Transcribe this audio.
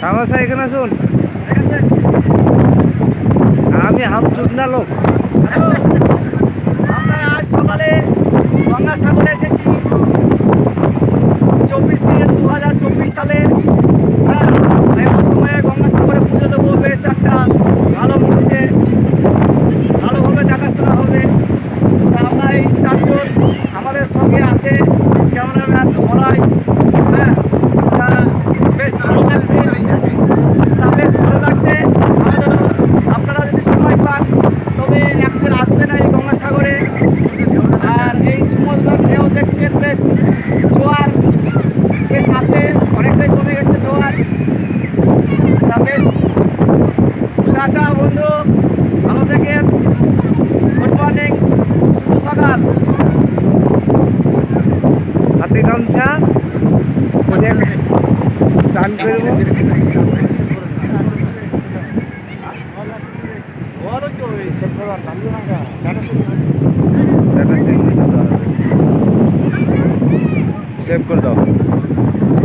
তামাশা এখানে শুন আমি হাম চুদনা লোক। আমরা আজ সকালে গঙ্গাসাগরে এসেছি। চব্বিশ থেকে দু হাজার চব্বিশ সালে। হ্যাঁ এমন সময়ে গঙ্গাসাগরে পুজো দেবো, বেশ একটা ভালো মুহূর্তে, ভালোভাবে দেখাশোনা হবে। তা আমরা এই চারজন আমাদের সঙ্গে আছে। ক্যামেরাম্যান মলাই হ্যাঁ তা বেশ ভালো লাগছে তা বেশ ভালো লাগছে আমাদেরও আপনারা যদি সময় পান তবে একদিন আসবেন এই গঙ্গাসাগরে আর এই সমুদ্র ঢেউ দেখছেন, বেশ জোয়ার, বেশ আছে, অনেকটাই কমে গেছে জোয়ার। তা বেশ, টাটা বন্ধু, ভালো থাকেন। গুড মর্নিং, শুভ সকাল। হাতে গামছা চান করব। सेव कर दो।